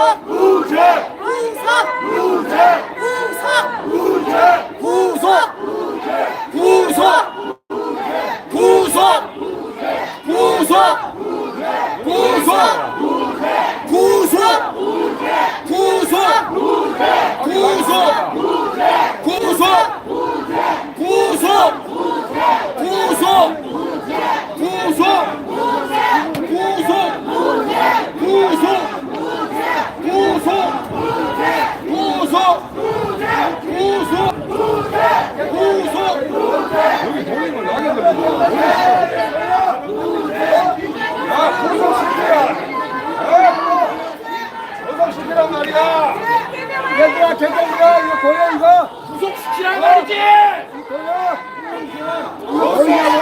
우석! 우제! 우석! 우제! 우석! 우제! 얘들아 개정이야 이거 고려 이거 구속시키란 말이지 고려 고려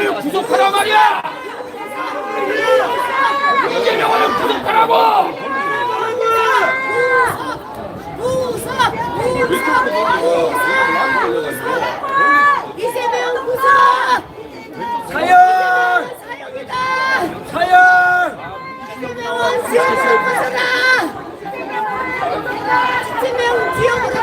이재명을 구속하란 말이야! 이재명을 구속하라고! 구속 구속 이재명 구속 사연 사형이다 사연 이재명은 지옥으로 빠져라 이재명 지옥으로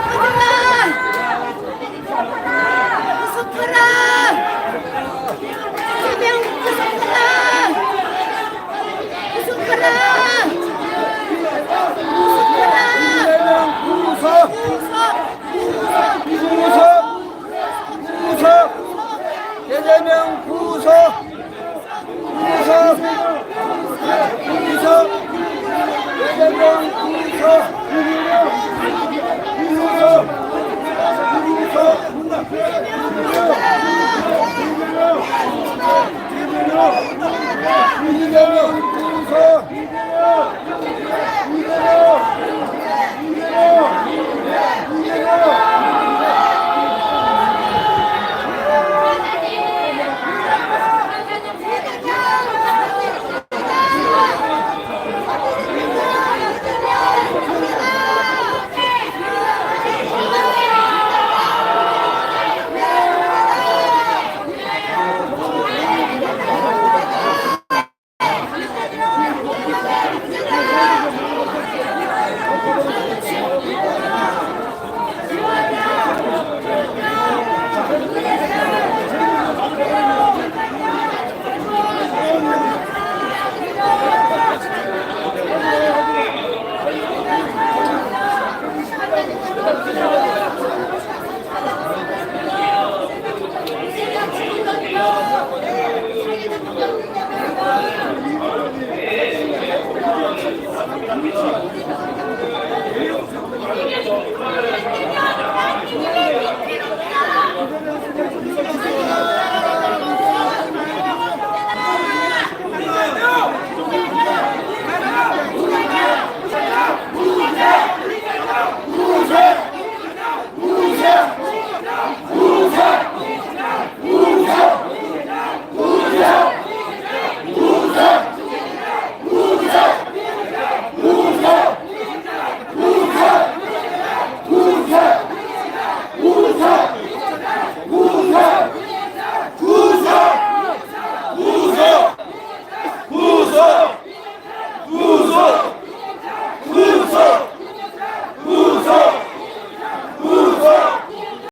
Deus,